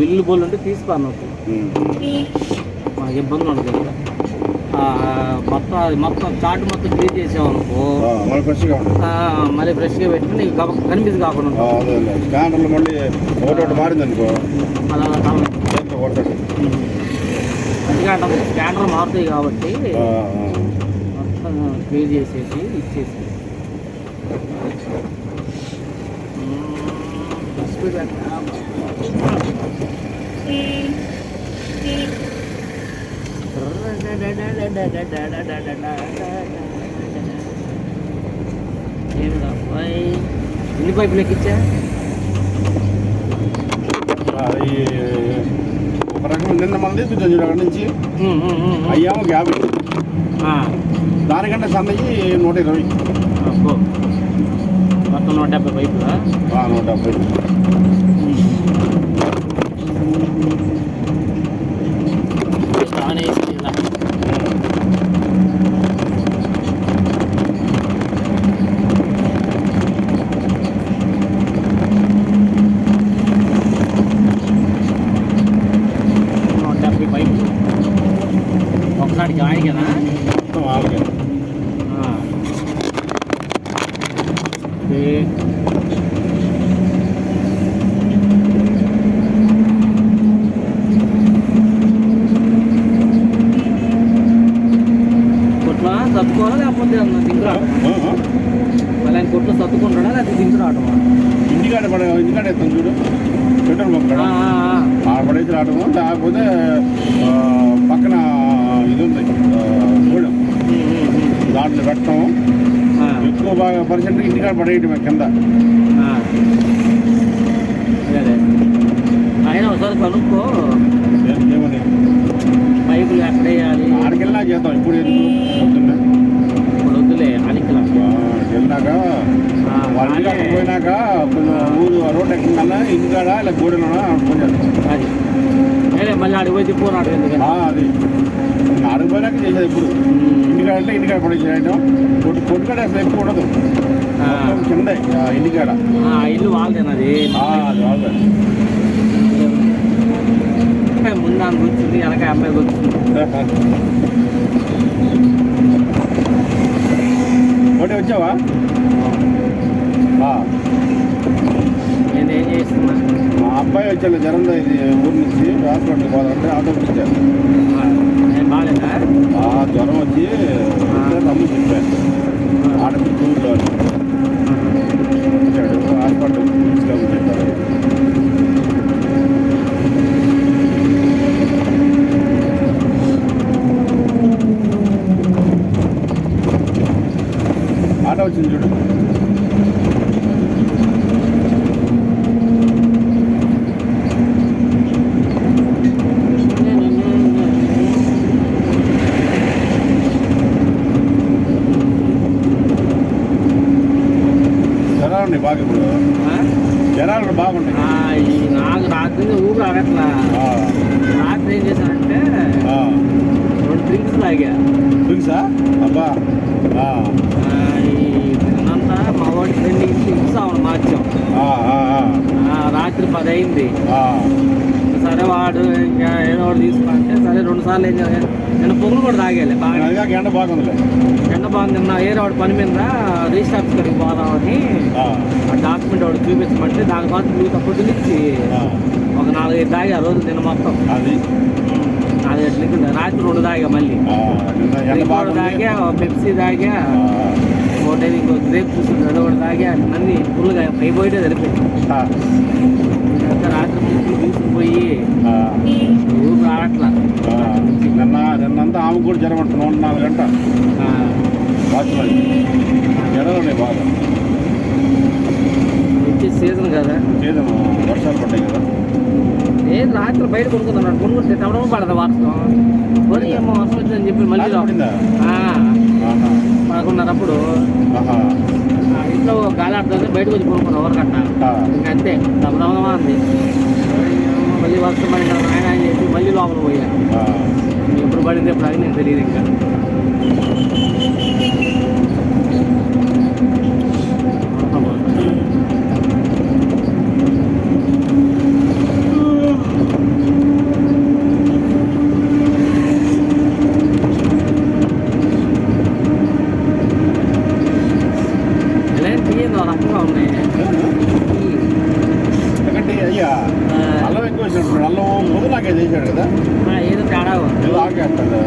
Bill బోల్ ఉంటే తీసుకోను ఉమ్. మాకు ఇబ్బంది ఉండదు మొత్తం అది మొత్తం చాట్ మొత్తం క్లీన్ చేసామనుకో మళ్ళీ ఫ్రెష్గా పెట్టుకుని కనిపిది కాకుండా. స్కానర్లు మళ్ళీ ఒకటి మారింది అనుకో అలా ఎందుకంటే స్కానర్ మారుతాయి కాబట్టి. మొత్తం క్లీన్ చేసేసి ఇచ్చేసి. స్పీడ్ ఎన్ని పైపులు ఎక్కిచ్చా ఒక రకం నిన్న మనం తీసుకొచ్చాం చూడు అక్కడి నుంచి అయ్యాము యాభై దానికంటే సన్నయ్యి నూట ఇరవై మొత్తం నూట డెబ్బై పైపులా? నూట డెబ్బై. ఆన్ వేసి ఇలా. నూట డెబ్బై పైపులు ఒకసారికి ఆయగనా మొత్తం ఆలుగే కొట్లో సర్దుకోవాలా లేకపోతే దింకురా ఆ, ఆ. మళ్ళీ ఆయన కొట్లో సర్దుకుంటాడా లేకపోతే దింకురావటం ఇంటికాడ పడ ఇంటికాడ ఎత్తాం చూడు పెట్రోల్ బంక్ కాడ. ఆ పడేసి రావటము లేకపోతే ఆ, పక్కన ఇది ఉంది ఆ, గూడెం దాంట్లో పెట్టడం ఎక్కువ బాగా పర్సెంట్ ఇంటికాడ పడేయటమే కింద. ఆయన ఒకసారి కనుక్కో. ఏమని పైపులు ఎక్కడ వేయాలి. ఆడికెళ్ళినా చేద్దాం ఇప్పుడు పొద్దున్నే. ఇప్పుడు వద్దులే అలికలా ఆ, వెళ్ళినాక వాళ్ళ పోయినాక ఊరు రోడ్ ఎక్కడన్నా ఇంటికాడ ఇలా చేస్తాం. అది. అదే మళ్ళీ అడిగి పోయి తిప్పుకున్నాడు అది. ఆడిపోయినాక చేసేది ఇప్పుడు. ఇంటికాడ అంటే ఇంటికాడ పడేసేయటం. కొట్టు కొట్టుకాడ అసలు ఎక్కువ ఉండదు. కింద ఇంటికాడ ఆ, ఇల్లు వాళ్ళదేనది. ముందు ఆమె కూర్చుంది వెనక అమ్మాయి కూర్చుంది. ఒకటి వచ్చావా? నేను చేస్తున్నా? మా అబ్బాయి వచ్చాను జరందా ఇది ఊరు నుంచి హాస్పిటల్కి పోదామంటే ఆటో నేను బాగాలేదా? జ్వరం వచ్చి రమ్ము చెప్పాను ఆడపిల్ల ఊళ్ళో వచ్చాడు హాస్పిటల్ తీసుకెళ్ళి చెప్పారు ఆటో వచ్చింది చూడు జ్వరాలు ఉన్నాయి బాగా ఇప్పుడు ఆ? జ్వరాలు బాగుంటాయి ఆ, ఈ నాకు రాత్రి ఊరు ఆగట్లా ఆ, రాత్రి ఏం చేశానంటే ఆ. రెండు డ్రింక్స్ తాగా తెలుసా మా వాడి ఫ్రెండ్ మార్చాం రాత్రి పది అయింది సరే వాడు ఇంకా ఏదో ఒకటి తీసుకుంటే సరే రెండు సార్లు ఏం చేయాలి? నేను పొంగులు కూడా తాగేలే. బాగా. ఎండ బాగుందిలే. ఎండ బాగుంది. ఏదో వాడు పని మీద రిజిస్టర్ ఆఫీస్ కడిగి పోదామని డాక్యుమెంట్ వాడు చూపించమంటే దానికోసం నువ్వు పొద్దునిచ్చి ఆ, ఒక నాలుగైదు తాగి ఆ రోజు నిన్న మొత్తం. అది. నాలుగైదు లిక్కలు రాత్రి రెండు తాగా మళ్ళీ బాగుంది తాగా పెప్సీ ఆ, ఒకటి ఇంకో గ్రేప్ అది ఒకటి తాగా అన్ని ఫుల్గా అయిపోయితే సరిపోయింది రాత్రి ముందు తీసుకుపోయి ఊరు రావట్లా. నిన్న నిన్నంతా ఆమె కూడా జ్వరం నాలుగు గంట వాచ్మెన్ ఉన్నాయి బాగా సీజన్ కదా. ఏదో వర్షాలు పడ్డాయి కదా. ఏ రాత్రి బయట కొనుక్కున్నాడు కొనుక్కుంటే తమడం పడదా వర్షం కొని ఏమో వర్షం వచ్చిందని చెప్పి మళ్ళీ ఆ, ఇంట్లో గాలి ఆడుతుంది బయటకు వచ్చి కొనుక్కున్నాం ఎవరికట్ట ఆ, ఇంకా అంతే దమదమదమా అంది. మళ్ళీ వర్షం పడిన ఆయన అని చెప్పి మళ్ళీ లోపల పోయా. ఆ. ఎప్పుడు పడింది ఎప్పుడు అది నేను తెలియదు ఇంకా చేశాడు కదా ఆ, ఏదో తేడా ఉంది ఏదో ఆగేస్తాడు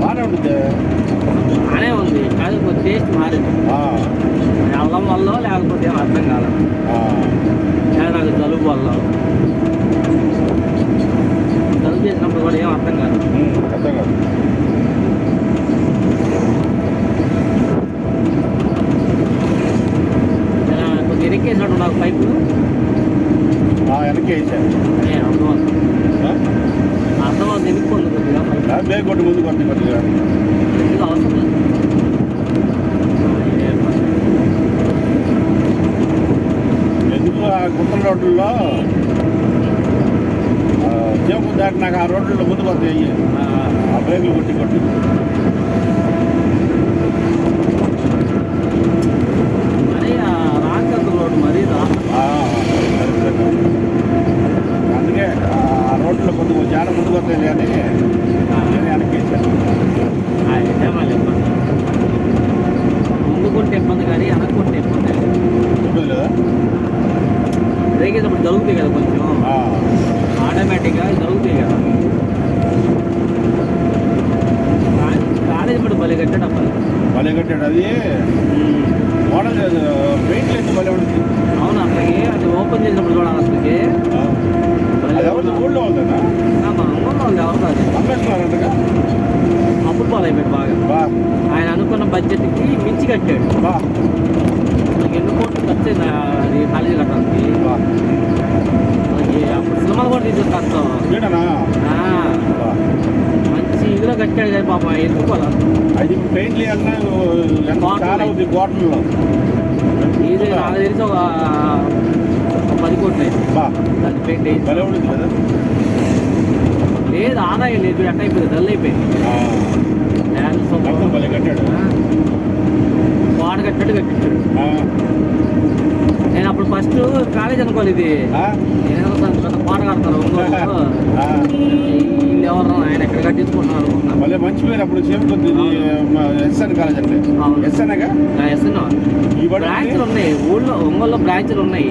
బాగానే ఉంటుంది బాగానే ఉంది కాదు కొంచెం టేస్ట్ మారింది ఆ, అల్లం వల్ల లేకపోతే ఏం అర్థం కాదు ఆ. లేదా నాకు జలుబు వల్ల జలుబు చేసినప్పుడు కూడా ఏం అర్థం కాదు ఉమ్, అర్థం కాదు ఇలా కొంచెం ఇరికేసినట్టు నాకు పైపు ఆ, వెనక్కి వేసాడు అదే అర్థమవుతుంది ఆ? అర్థమవుతుంది ఇరుక్కుంది కొద్దిగా పైపు ఆ, బేగ్ కొట్టి ముందు కొట్టి కొద్దిగా. ఎందుకు ఆ గుంటల రోడ్లలో చేపు దాటినాక ఆ రోడ్లలో ముందు కొత్త ఆ, బ్రేకులు కొట్టి కొట్టి. అందుకే ఆ రోడ్లో కొద్దిగా జాడ ముందు కొత్త కానీ నేను వెనక్కి వేసాను అయితే మళ్ళీ ఇబ్బంది ముందుకుంటే ఇబ్బంది కానీ ఇబ్బంది ఉంటుంది లేదా బ్రేక్ వేసినప్పుడు జరుగుతాయి కదా కొంచెం ఆటోమేటిక్గా జరుగుతాయి కదా కాలేజ్ పడి భలే కట్టాడు అబ్బాయి భలే కట్టాడు అది మోడల్ పెయింట్ లేదు భలే ఉంటుంది అవును అసలుకి అది ఓపెన్ చేసినప్పుడు చూడాలి అసలుకి ఆ, అది ఎవరిది ఊళ్ళో ఉంటుందా ఆ, మా అమ్మ వాళ్ళు ఎవరు అది అమ్మేస్తున్నారంటగా అప్పుడు పాలు అయిపోయాడు బాగా బా ఆయన అనుకున్న బడ్జెట్కి మించి కట్టాడు బా మనకి ఎన్ని కోట్లు ఖర్చు అయింది అది కాలేజీ కట్టడానికి బా మనకి అప్పుడు సినిమాలు కూడా తీసేది కష్టం ఈడనా ఆ, బా మంచి ఇదిలో కట్టాడు కానీ పాపం ఎందుకు అలా అది పెయింట్ లేదన్నా ఎంత కోటలు చాలా ఉంది కోటల్లో ఇది నాకు తెలిసి ఒక ఒక పది కోట్లు అయింది బా దాన్ని పెయింట్ వేసి భలే ఉంటుంది కదా లేదు ఆదాయం లేదు ఎట్ట అయిపోయింది డల్ అయిపోయింది ఆ, డ్యాన్స్ మొత్తం భలే కట్టాడు వాడ కట్టాడు కట్టించాడు ఆ, నేను అప్పుడు ఫస్ట్ కాలేజ్ అనుకోలేదు ఇది. నేను పెద్ద పాట ఎవరు? ఆయన ఎక్కడ కట్టించుకుంటున్నారు భలే మంచి పేరు అప్పుడు చేరుకుంది ఎస్ఎన్ కాలేజ్ అంటే. ఎస్ఎన్గా ఎస్ఎన్ బ్రాంచ్లు ఉన్నాయి. ఊళ్ళో ఒంగోలులో బ్రాంచ్లు ఉన్నాయి.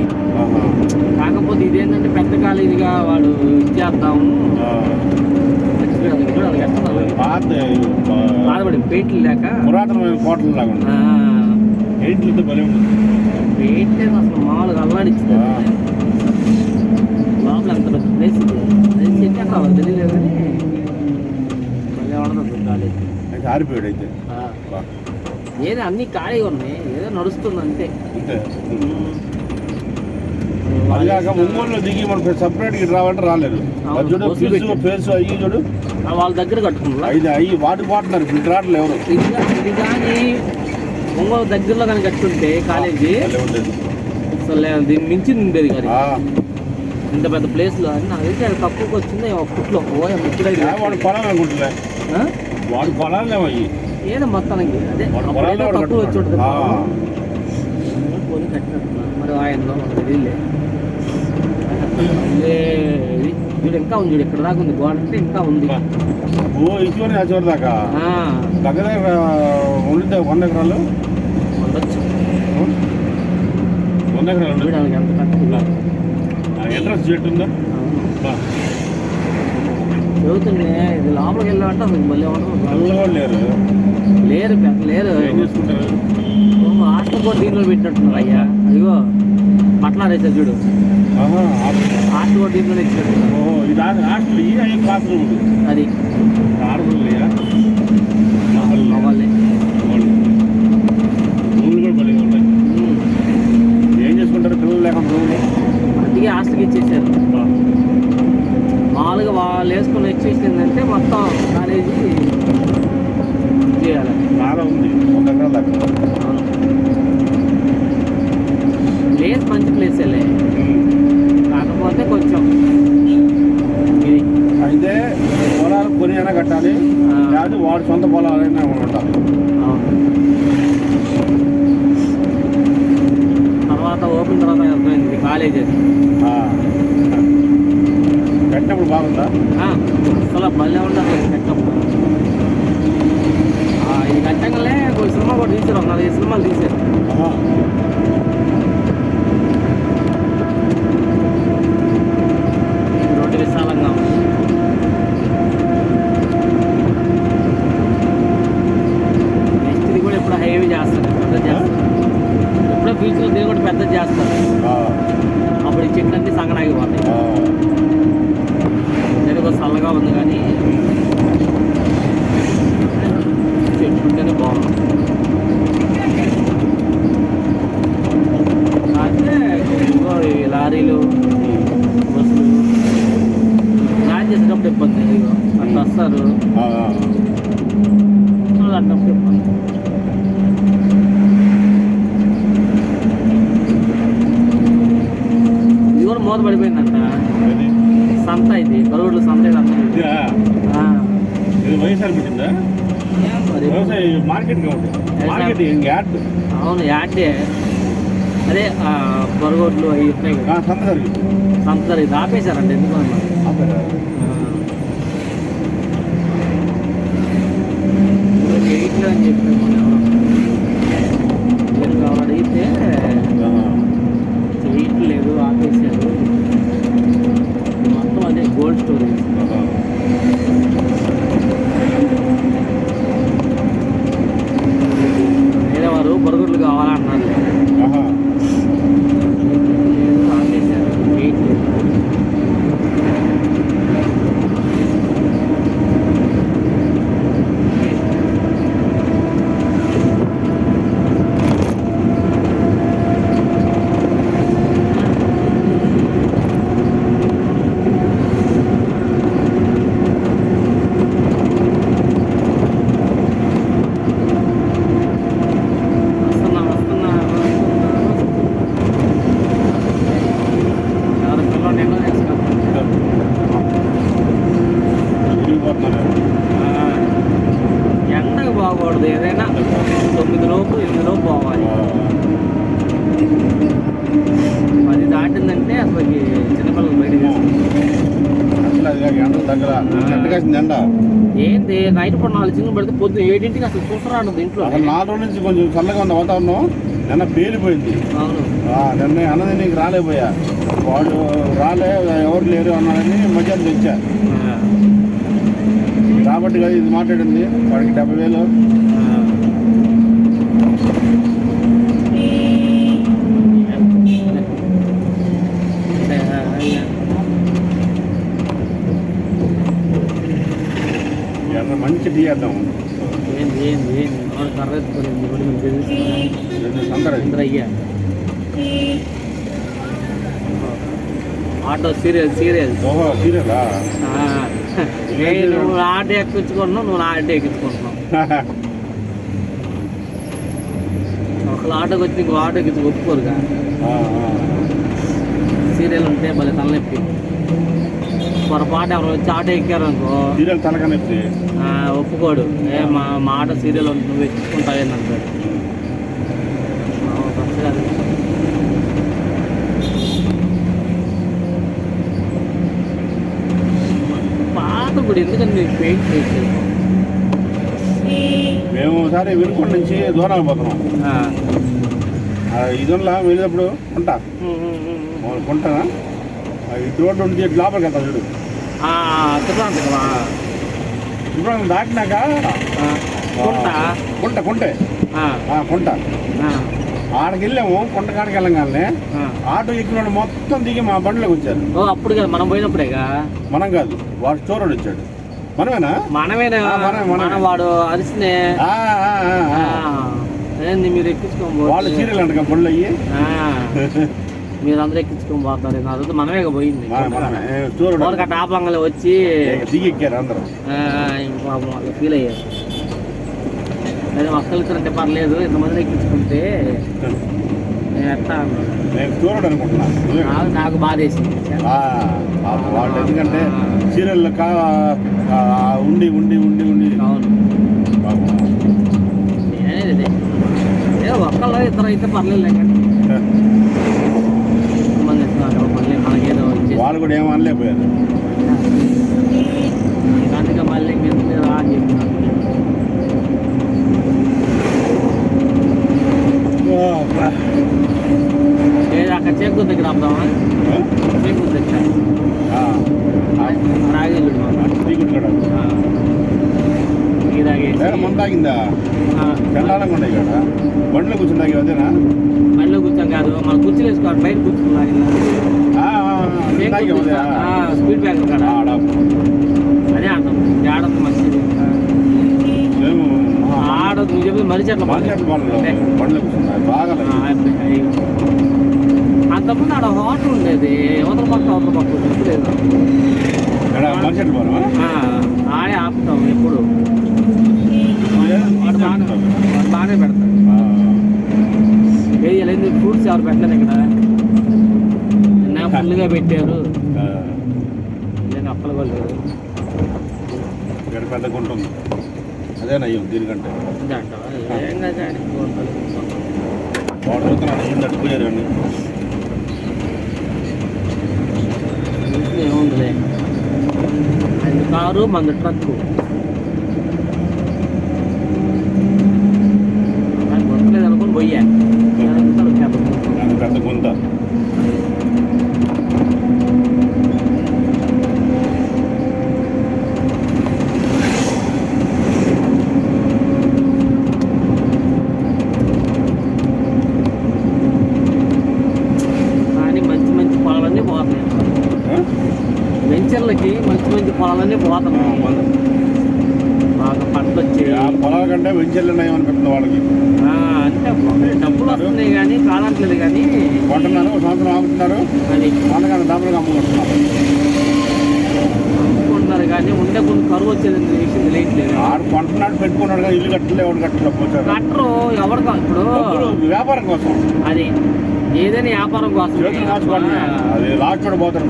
కాకపోతే ఇదేంటంటే పెద్ద కాలేజీగా వాడు ఇచ్చేద్దాము బాధపడింది పెయింట్లు లేక. పురాతనమైన కోటలు లాగా పెయింట్లు భలే ఉంటుంది. పెయింట్ లేదు అసలు మామూలుగా అల్లాడిచ్చింది. ఆ. లోపల పెద్ద ప్లేస్ తెలియలేదు కానీ. మళ్ళీ అయితే ఆరిపోయాడు అయితే. ఏదో అన్ని ఖాళీగా ఉన్నాయి. ఏదో నడుస్తుంది అంతే. అంతే. ఒంగోలులో దిగి మనం రాలేదు. చూడు ఫీజు. ఫేస్ అయ్యి చూడు. వాళ్ళ దగ్గర కట్టుకుంటారా ఐదు అయ్యి వాటి రావట్లేదు ఎవరు? ఇది కానీ ఒంగోలు దగ్గరలో కానీ కట్టుకుంటే కాలేజీ. అసలు దీన్ని మించి ఉండేది కానీ ఇంత పెద్ద ప్లేస్లో అని నాకు తెలిసి అది తక్కువకి వచ్చింది. ఒక ఫుట్లో ఓ ఇప్పుడైతే యా, వాడు పొలాలు అనుకుంటున్నా వాడు పొలాలు అయ్యి. ఏదో మొత్తానికి. అదే తక్కువ వచ్చి ఉంటుంది. పోనీ కట్టినట్టున్నారు మరి ఆయనలో మనకు తెలియలే చూడు ఇంకా ఉంది చూడు ఇక్కడ దాకా ఉంది. గోడ అంటే ఇంకా ఉంది. ఓ చివరి దాకా? దగ్గర ఉండితే వంద ఎకరాలు? వంద ఎకరాలు చూడడానికి ఎంత కట్టుకున్నా ఎంట్రన్స్ చెట్టు ఉందా? చదువుతుండే ఇది లోపలికి వెళ్ళామంటే అసలు మళ్ళీ ఉండదు లేరు. లేరు లేరు. ఏం చేసుకుంటారు? హాస్టల్ కూడా దీంట్లో పెట్టినట్టున్నారు అయ్యా. అదిగో పట్లారేసారు చూడు. ఆహా, ఆ- హాస్టల్ కూడా దీంట్లో ఇచ్చినట్టున్నారు. ఓ ఇది హాస్టల్ అయ్యి క్లాస్ రూమ్ అది. ఆడపిల్లలు లేరా మగవాళ్ళే రూమ్లు కూడా భలే ఉన్నాయి ఉమ్. ఏం చేసుకుంటారు పిల్లలు లేకుండా రూమ్లు అందుకే హాస్టల్కి ఇచ్చేసారు మామూలుగా వాళ్ళు వేసుకున్న ఎక్సైజ్ ఏంటంటే మొత్తం కాలేజీ చేయాలి చాలా ఉంది ఒక ఎకరాల దాకా అవును. ప్లేస్ మంచి ప్లేసేలే కాకపోతే కొంచెం ఇది అయితే పొలాలు కొని అయినా కట్టాలి ఆ. లేదా వాడు సొంత పొలాలైనా ఉండాలి అవును. తర్వాత ఓపెన్ తర్వాత అర్థమైంది కాలేజ్ అది ఆ. కట్టినప్పుడు బాగుందా ఆ, అసలు భలే ఉండాలి సెటప్ ఇది కట్టంగానే కొన్ని సినిమా కూడా తీసారు ఒక నాలుగైదు సినిమాలు తీశారు ఆహా. రోడ్డు మీద లారీలు బస్సులు ఛార్జ్ చేసేటప్పుడు ఇబ్బంది ఇదిగో అట్లా వస్తారు ఆ, ఆ. వాళ్ళు అన్నప్పుడు ఇబ్బంది ఇది కూడా మూత పడిపోయిందంట? సంత ఇది బరువులు సంత వైఎస్ఆర్ పెట్టిందా? Market market ad? అవును యాడే అదే ఆ, బరుగోడ్లు అవి కదా. సంత సంత ఇది ఆపేశారంట ఎందుకు అన్నారు Gracias. బాగకూడదు ఏదైనా తొమ్మిది లోపు ఎనిమిది లోపు పోవాలి. పది దాటిందంటే అసలు చిన్నపిల్లలు బయటకు ఏంది? నైట్ పూట నాలుగు చింగులు పెడితే పొద్దున్న ఏడింటికి అసలు చూసరాడు ఇంట్లో నాలుగు రోజుల నుంచి కొంచెం చల్లగా ఉంది వాతావరణం నిన్న పేలిపోయింది. అవును. నిన్న అన్నది నీకు రాలేపోయా వాడు రాలే ఎవరు లేరు అన్నారని మధ్యాహ్నం తెచ్చా. కాబట్టి ఇది మాట్లాడింది. వాడికి డెబ్బై వేలు. మంచి tea Indrayya auto serial serial. ఓహో సీరియలా? నువ్వు నా ఆటో ఎక్కించుకుంటున్నావు నువ్వు నా ఆటో ఎక్కించుకుంటున్నావు. ఒకళ్ళు ఆటోకి వచ్చి ఇంకో ఆటో ఎక్కించి ఒప్పుకోరుగా సీరియల్ ఉంటే భలే తలనొప్పి. పొరపాటు ఎవరు వచ్చి ఆటో ఎక్కారు అనుకో సీరియల్ తలకనెత్తి ఆ, ఒప్పుకోడు. ఏ మా మా ఆటో సీరియల్ ఉంటుంది నువ్వు ఎక్కించుకుంటావేంది అంటాడు ఆ, ఫస్ట్ అది. గుడి నీకు పెయింట్ మేము ఒకసారి వినుకొండ నుంచి దూరం పోతున్నాం. ఇదిలా వెళ్ళేటప్పుడు కొంట. కొంటనా? ఇటు రోడ్డు ఉండి లోపలికి వెళ్తాం చూడు. తిరుపతి కదా ఇప్పుడు దాటినాక కొంట. కొంట కొంటే. కొంట. ఆడికి వెళ్ళాము కొంట కాడికి వెళ్ళగానే. ఆటో ఎక్కిన వాళ్ళు మొత్తం దిగి మా బండిలోకి వచ్చారు ఓ అప్పుడు కదా మనం పోయినప్పుడేగా మనం కాదు వాడు చోరుడు వచ్చాడు. మనమేనా? మనమేనా. మన వాడు అరిసినే. ఏంది మీరు ఎక్కించుకోని వాళ్ళు సీరియల్ అంట బండ్లు అయ్యి. ఆ, మీరు అందరూ ఎక్కించుకొని పోతారు నా రోజు మనమే పోయింది. ఎవరికి ఆ టాపంగలు వచ్చి దిగి ఎక్కారు అందరూ. ఫీల్ అయ్యారు. అదే ఒక్కరిద్దరంటే పర్లేదు ఇంతమంది ఎక్కించుకుంటే నేను ఎట్లా నేను చోరుడు అనుకుంటున్నా. నువ్వే కదా? నాకు- బాధ వేసింది వాళ్ళు ఎందుకంటే సీరియల్ కా ఉండి ఉండి ఉండి ఉండి. అవును. నేనేది ఏ ఒక్కళ్ళు ఇద్దరు అయితే పర్లేదు కానీ మంది ఇస్తున్నారు మళ్ళీ మనకేదో వాళ్ళు కూడా ఏమో అనలేకపోయారు. అందుకే మళ్ళీ ఇంకెందుకు రా అని చెప్పినాను అక్కడ చేకూరు దగ్గర ఆపుదామా చేకూరు దగ్గర రాగేళ్ళుడు ఈ తాగేసి మొన్న తాగిందా చండాలంగా ఉన్నాయి కదా బండ్లో కూర్చుని తాగి అదేనా మళ్ళీ కూర్చోం కాదు మన కుర్చీలు వేసుకోవాలి బయట కూర్చుని తాగిందా ఆ, ఆ, ఆ, నేను తాగి అదే స్పీడ్ బ్రేకర్ కాడ ఆడ అదే అంటాం ఆడద్దు మంచిది మేము ఆడద్దు నువ్వు చెప్పి ఆ, తాగి. అంతకుముందు ఆడ హోటల్ ఉండేది యువతల పక్క అవతల పక్క? ఆ, ఆడే ఆపుతాం ఎప్పుడు. వాడు బాగానే వాడు బాగానే పెడతాడు. ఏది ఫ్రూట్స్ ఎవరు పెట్టలేదు ఇక్కడ? నిన్న ఫుల్గా పెట్టారు. నేను అప్పలు కొలేదు ఇక్కడ పెద్ద గుంట ఉంది. అదే నయ్యం దీనికంటే ఇది అంటావా ఏం తట్టుకోలేరు అండి ఏముందిలే అది కారు మంది ట్రక్కు నాకు పోయా అందుకని పెద్ద గుర్తు. నాకు పెద్ద గుంత కానీ మంచి మంచి పొలాలన్నీ పోతున్నాయి ఆ? వెంచర్లకి మంచి మంచి పొలాలన్నీ మన- బాగా పంటలు వచ్చాయి ఆ పొలాల కంటే వెంచర్లు నయం అనిపిస్తుంది వాళ్ళకి. అంటే డబ్బులు వస్తున్నాయి కానీ కాదట్లేదు కానీ. కొంటున్నారు ఒక సంవత్సరం ఆగుతున్నారు. అది అందుకని డబ్బులు అమ్ముకుంటున్నారు అమ్ముకుంటున్నారు కానీ ఉండే కొన్ని కరువు వచ్చేది విషయం తెలియట్లేదు. ఆడు కొంటున్నాడు పెట్టుకున్నాడు కానీ ఇల్లు కట్టలే ఎవడు కట్టలే పోతాడు. కట్టరు ఎవరు ఇప్పుడు వ్యాపారం కోసం. అది. ఏదైనా వ్యాపారం కోసం. అది లాస్ట్ పోతాడు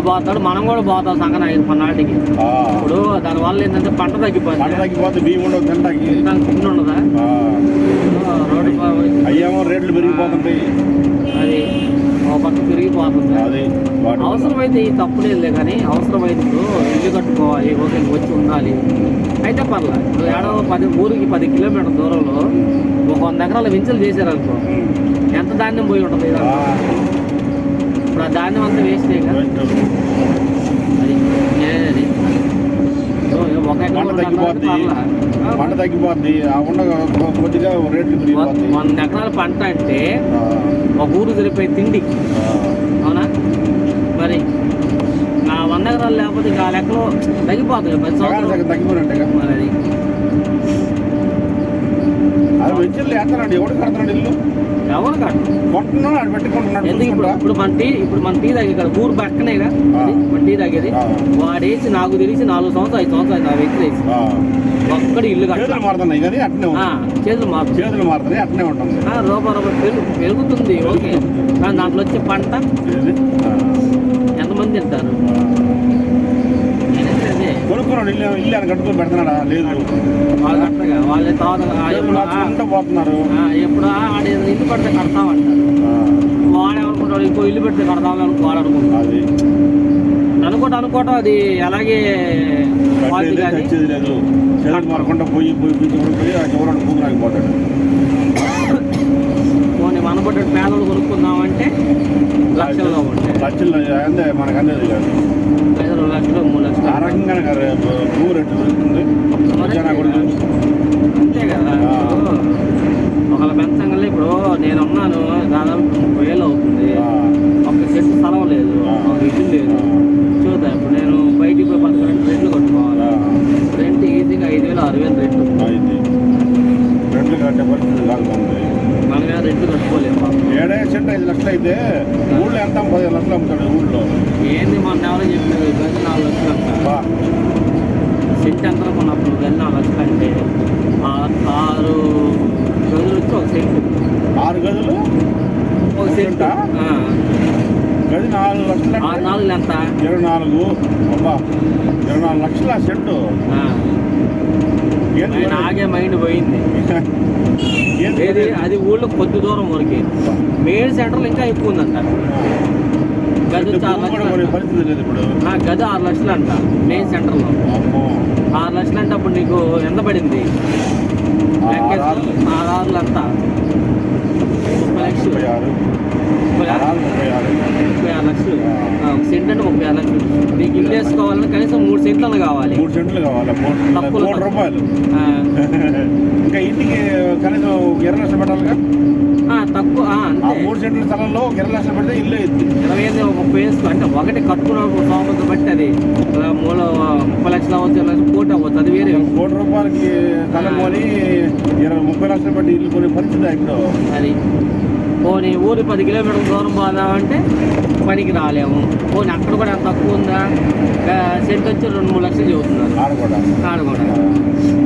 పోతాడు మనం కూడా పోతాం సంగన ఐదు పన్నాటికి. ఇప్పుడు దానివల్ల ఏంటంటే పంట పంట తగ్గిపోతుంది తగ్గిపోతే బియ్యం దానికి తిండి ఉండదా? రోడ్డు అయ్యేమో రేట్లు పెరిగిపోతుంటాయి అది ఒక పక్క తిరిగిపోతుంది అది వాడు అవసరమైతే ఈ తప్పులేదు కానీ అవసరమైతే ఇల్లు కట్టుకోవాలి ఓకే వచ్చి ఉండాలి. అయితే పర్లేదు ఇప్పుడు ఏడో పది ఊరికి పది కిలోమీటర్ దూరంలో ఒక వంద ఎకరాల వించలు చేశారనుకో ఉమ్. ఎంత ధాన్యం పోయి ఉంటుంది ఇదంతా? ఇప్పుడు ఆ ధాన్యం అంతా వేస్టే కదా? అది? ఓ, ఒక ఎకరం పంట కూడా తగ్గిపోద్ది. పర్లా. ఆ, పంట తగ్గిపోద్ది. ఆ ఉండగా కొద్దిగా రేట్లు పెరిగిపోద్ది. వంద ఎకరాల పంట అంటే ఆ, ఒక ఊరు సరిపోయే తిండి. ఆ. అవునా మరి ఆ లేకపోతే ఆ లెక్కలో తగ్గిపోతుంది. పది సగానికి సంవత్సరాలు సగం తగ్గిపోయినట్టుగా మరి అది. అది వెంచర్లు వేస్తున్నాడు ఎవడు కడుతున్నాడు ఇల్లు? ఎవరు కాదు కొంటున్నాడు ఆడు పెట్టుకుంటున్నాడు ఎందుకు ఇప్పుడు. ఇప్పుడు మన టీ ఇప్పుడు మన టీ తాగే కదా ఊరు పక్కనేగా ఆ. అది? మన టీ తాగేది? ఆ. వాడేసి నాకు తెలిసి నాలుగు సంవత్సరాలు ఐదు సంవత్సరాలు నా వ్యక్తి వేసి. ఆ. ఒక్కడి ఇల్లు చేతులు మారుతున్నాయి కానీ అట్నే ఆ, ఉంటుంది. చేతులు చేతులు మారుతున్నాయి అట్నే ఉంటుంది. రూపాయి రూపాయి పెరుగు పెరుగుతుంది. ఓకే. కానీ దాంట్లో వచ్చే పంట ఆ, ఎంతమంది తింటారు? ఆ. కొనుక్కున్నాడు ఇల్లు ఇల్లు అని కట్టుకొని పెడుతున్నాడా లేదు వాళ్ళు కట్టగా వాళ్ళ మార్చుకుంటూ పోతున్నారు ఎప్పుడు ఆడ ఇల్లు పెడితే కడతామంటారు వాడేమనుకుంటాడు ఇంకో ఇల్లు పెడితే కడతామని అనుకోవాలి అనుకుంటాడు అది అనుకోవటం అనుకోవటం అది అలాగే లేదు పోయి పోయి పోయి చివరి భూమి ఆగిపోతాడు పోనీ మనబడ్డ పేదలు కొనుక్కుందామంటే లక్షల్లో ఉంటాయి. లక్షలు అంతే మనకు అందేది కాదు. ఐదు లక్షలు మూడు ఆ లక్షలు రకంగానే కదా భూ రేటు కొడుకు అంతే కదా. ఆ. ఒకళ్ళ పెంచంగా ఇప్పుడు నేను ఉన్నాను దాదాపు ముప్పై వేలు అవుతుంది. ఆ, ఒక సెట్ స్థలం లేదు ఆ. ఒక ఇల్లు లేదు. చూద్దాం ఇప్పుడు నేను బయటికి పోయి పదకొండు రెండు రెంట్లు కట్టుకోవాలి. ఆ, రెంట్ ఈజీగా ఐదు వేలు ఆరు వేలు రెంట్ ఆ, రెండు కట్టే పరిస్థితి కాదు ఏడే సెంట్ ఐదు లక్షలు అయితే. ఊళ్ళో ఎంత పదిహేను లక్షలు అమ్ముతాడు ఊళ్ళో. ఏంది మొన్న ఎవరో చెప్పినారు గది నాలుగు లక్షలు అంట. సెంట్ ఎంత కొన్నప్పుడు గది నాలుగు లక్షలు అంటే ఆరు గదులు వచ్చి ఒక సెంట్. ఆరు గదులు? ఒక సెంట్. గది నాలుగు లక్షలు ఆరు నాలుగు ఎంత? ఇరవై నాలుగు. అబ్బా. ఇరవై నాలుగు లక్షల సెంటు ఆగే మైండ్ పోయింది. ఏంది? అది ఊళ్ళో కొద్ది దూరం వరకే మెయిన్ సెంటర్లో ఇంకా ఎక్కువ ఉందంట. గది అంట. గది ఆరు లక్షలు అంట మెయిన్ సెంటర్లో ఆరు లక్షలు అంటే అప్పుడు నీకు ఎంత పడింది? ఆరు. ఆరులు. ముప్పై లక్షలు. ముప్పై ఆరు ముప్పై ఆరు లక్షలు. సెంట్ అంటే ముప్పై ఆరు లక్షలు. నీకు ఇల్లు వేసుకోవాలంటే కనీసం మూడు సెంట్లను కావాలి. మూడు సెంట్లు కావాలి మూడు రూపాయలు. ఇంకా ఇంటికి కనీసం ఇరవై లక్షలు పెట్టాలిగా? తక్కువ మూడు సెంట్ల స్థలంలో ఇరవై లక్షలు పెడితే ఇల్లు ఇరవై ఐదు ముప్పై వేసుకో అంటే ఒకటి కట్టుకున్న సోమత బట్టి అది. మూల ముప్పై లక్షలు అవ్వచ్చు ఇరవై లక్షలు కోటి అవ్వచ్చు అది వేరే కోటి రూపాయలకి స్థలం కొని ఇరవై ముప్పై లక్షలు పెట్టి ఇల్లు కొనే పరిస్థితి ఇప్పుడు అది. పోనీ ఊరి పది కిలోమీటర్ల దూరం పోదామంటే పనికి రాలేము. పోనీ అక్కడ కూడా ఎంత తక్కువ ఉందా? సెంట్ వచ్చి రెండు మూడు లక్షలు చెబుతున్నారు. ఆడ కూడా.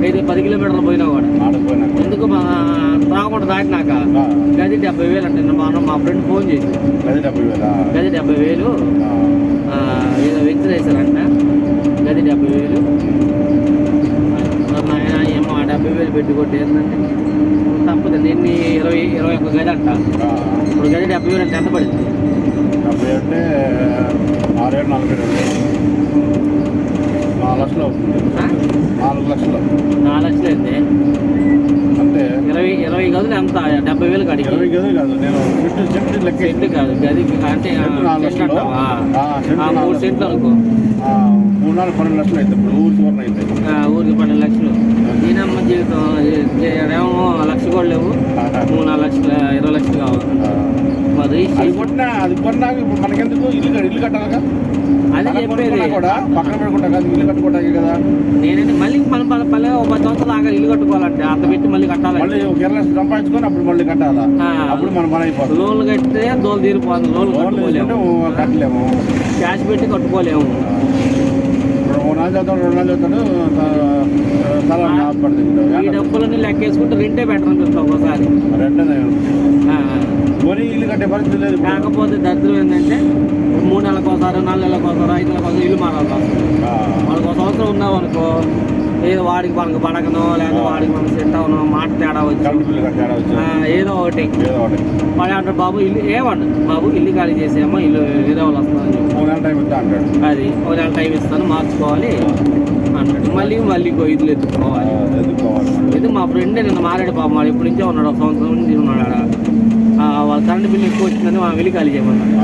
అయితే పది కిలోమీటర్లు పోయినా కూడా. ఎందుకు మా తాగకుండా దాటినాక? గది డెబ్బై వేలు అంటే మా మా ఫ్రెండ్ ఫోన్ చేసి గది డెబ్బై వేలు ఆ, ఆ, ఏదో వెంచర్ వేశారంట గది డెబ్బై వేలు మరి నాయన ఏమో ఆ డెబ్బై వేలు పెట్టి కొట్టి ఏంటంటే తప్పదండి ఎన్ని ఇరవై ఇరవై ఒక్క గది అంట ఆ, ఇప్పుడు గది డెబ్బై వేలు అంటే ఎంత పడింది? డెబ్బై అంటే ఆరేడు నలభై రెండు. నాలుగు లక్షలు? నాలుగు లక్షలు. నాలుగు లక్షలు అయితే అంటే ఇరవై ఇరవై గదులు ఎంత? డెబ్బై వేలు కడిగి ఇరవై గదులు కాదు నేను చెట్టు చెట్టు లెక్క సెంట్ కాదు గది అంటే మూడు సెంట్లు అనుకో. మూడు పన్నెండు లక్షలు అయితే ఇప్పుడు ఊరు చివరిన అయితే. ఆ, ఊరికి పన్నెండు లక్షలు. ఈయనమ్మ జీవితం ఏమో లక్ష కూడా లేవు. మూడు నాలుగు లక్షలు ఇరవై లక్షలు కావాలి. మరి అది కొట్టినా అది కొన్నాక ఇప్పుడు మనకెందుకు? ఇల్లు ఇల్లు కట్టాలిగా? అది చెప్పేది. కూడా పక్కన పెట్టుకుంటా కదా ఇల్లు కట్టుకోవడానికి కదా. నేనంటే మళ్ళీ మన పల్లె పల్లె ఒక పది సంవత్సరాలు ఆగా ఇల్లు కట్టుకోవాలంటే అంత పెట్టి మళ్ళీ కట్టాలంటే మళ్ళీ ఒక ఇరవై లక్షలు సంపాదించుకొని అప్పుడు మళ్ళీ కట్టాలా. అప్పుడు మన అయిపోతుంది. లోన్లు కడితే దోలు తీరిపోతుంది లోన్లు కట్టుకోలేము. కట్టలేము. క్యాష్ పెట్టి కట్టుకోలేము. నెలలు చదువుతాడు రెండు తల ఈ పడుతుంది డబ్బులన్నీ లెక్కేసుకుంటే రెంటే బెటర్ అనిపిస్తుంది ఒకసారి కొని ఇల్లు కట్టే పరిస్థితి లేదు. కాకపోతే దరిద్రం ఏంటంటే మూడు నెలలకు ఒకసారి నాలుగు నెలలకు ఒకసారి ఐదు నెలలకు ఒకసారి ఇల్లు మారాల్సి వస్తుంది వాళ్ళకి ఒక సంవత్సరం ఉన్నాం అనుకో ఏదో వాడికి మనకు పడకనో లేదా వాడికి మనకు సెట్ అవనో మాట తేడా వచ్చి ఏదో ఒకటి. ఏదో వాడు అంటాడు బాబు ఇల్లు ఏమండు బాబు ఇల్లు ఖాళీ చేసేమో ఇల్లు వేరే వాళ్ళు అంటాడు. అది ఒక నెల టైం ఇస్తాను మార్చుకోవాలి అంటాడు. మళ్ళీ మళ్ళీ ఇల్లు ఎత్తుకోవాలి. ఇది మా ఫ్రెండ్ నిన్న మారాడు పాపం వాడు ఎప్పటి నుంచో ఉన్నాడు ఒక సంవత్సరం నుంచి ఉన్నాడు వాళ్ళ కరెంట్ బిల్లు ఎక్కువ వచ్చిందని మా వెళ్ళి ఖాళీ చేయమన్నాడు.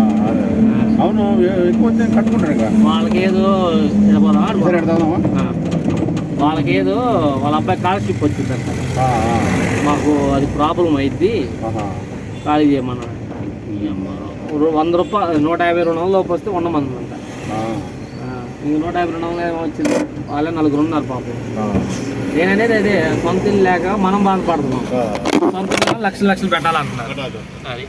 అవును ఎక్కువ వస్తే కట్టుకుంటాడు ఇక వాళ్ళకి ఏదో రాడు సరే ఎడతామా వాళ్ళకి ఏదో వాళ్ళ అబ్బాయి స్కాలర్షిప్ వచ్చిందంట. మాకు అది ప్రాబ్లం అయింది ఖాళీ చేయమన్నాడు. రూ- వంద రూపాయలు నూట యాభై రెండు వందల లోపు వస్తే ఉండమందంట ఇంక నూట యాభై రెండు వందలు ఏమో వచ్చింది. వాళ్ళే నలుగురు ఉన్నారు పాపం. నేననేది అదే సొంత లేక మనం బాధపడుతున్నాం. సొంత లక్షలు లక్షలు పెట్టాలంటున్నారు. అది.